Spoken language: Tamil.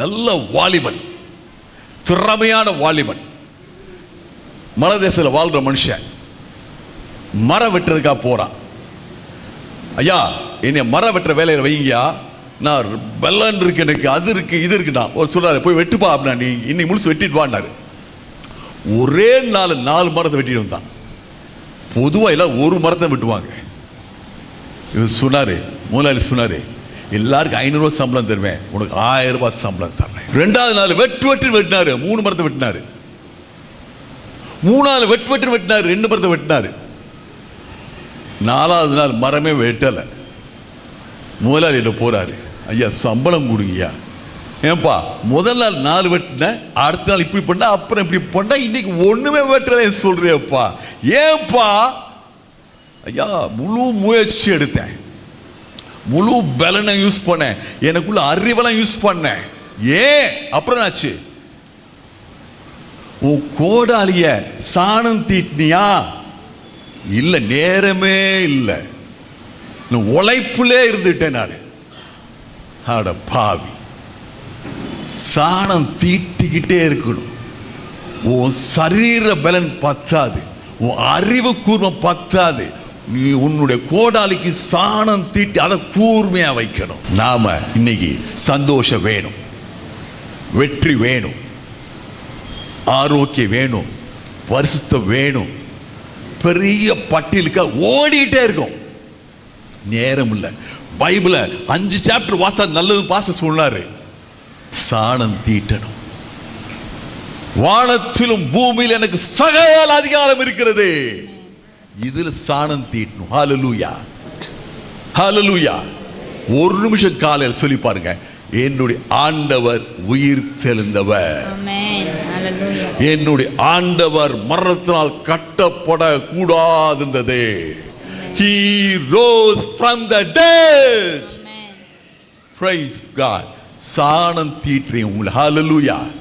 நல்ல வாலிபன். திறமையான வாலிபன். மலதேசத்தில் வாழ்ற மனுஷன். மரம் வெட்டுறதுக்காக போகிறான் ஐயா என்னை மரம் வெட்டுற வேலையில் வைங்கயா நான் வெள்ளன் இருக்கு எனக்கு அது இருக்கு இது இருக்குண்ணா ஒரு சொல்றாரு போய் வெட்டுப்பா அப்படின்னா நீ இன்னைக்கு முழுசு வெட்டிட்டு வான்னாரு. ஒரே நாள் நாலு மரத்தை வெட்டிட்டு வந்தான். பொதுவாக எல்லாம் ஒரு மரத்தை வெட்டுவாங்க. இவர் சொன்னார் முதலாளி சொன்னார் எல்லாருக்கும் ஐநூறுரூவா சம்பளம் தருவேன். உனக்கு ஆயிரம் ரூபாய் சம்பளம் தர்றேன். ரெண்டாவது நாள் வெட்டு வெட்டு வெட்டினாரு. மூணு மரத்தை வெட்டினாரு. மூணாவது வெட்டு வெட்டு வெட்டினாரு. ரெண்டு மரத்தை வெட்டினாரு. நாலாவது நாள் மரமே வெட்டலை. முதலாளிகிட்ட போறாரு? ஐயா சம்பளம் கொடுங்கய்யா. ஏன்பா முதல் நாள் நாலு வெட்டினேன் அடுத்த நாள் இப்படி பண்ணா அப்புறம் இப்படி பண்ண இன்னைக்கு ஒண்ணுமே வெட்டலை சொல்றியப்பா? ஏன்பா? ஐயா முழு முயற்சி எடுத்தேன். முழு பலனை யூஸ் பண்ணேன் எனக்குள்ள அறிவெல்லாம் யூஸ் பண்ணேன் ஏன்? அப்புறம் என்னாச்சு? உன் கோடாலிய சாணம் தீட்டினியா? இல்லை நேரமே இல்லை. உழைப்புலே இருந்துட்டேன் நான். ஆட பாவி. சாணம் தீட்டிக்கிட்டே இருக்கணும். உன் சரீர பலன் பத்தாது. உன் அறிவு கூர்மம் பத்தாது. நீ உன்னுடைய கோடாலிக்கு சாணம் தீட்டி அதை கூர்மையாக வைக்கணும். நாம இன்னைக்கு சந்தோஷம் வேணும். வெற்றி வேணும். ஆரோக்கியம் வேணும். பரிசுத்தம் வேணும். பெரிய பட்டியலுக்கு ஓடிட்டே இருக்கும். நேரம் இல்லை. பைபிள அஞ்சு சாப்டர் வாசா நல்லது பாச சொன்னாரு. சாணம் தீட்டணும். வானத்திலும் பூமியில் எனக்கு சகல அதிகாரம் இருக்கிறது. இதுல சாணம் தீட்டணும். ஹalleluya ஹalleluya ஒரு நிமிஷம் காலையில் சொல்லி பாருங்க. என்னுடைய ஆண்டவர் உயிர். Hallelujah. என்னுடைய ஆண்டவர் மரணத்தினால் கட்டப்பட கூடாதிருந்தது he rose from the dead. Praise god. சாணம் தீற்றி உங்கள். ஹalleluya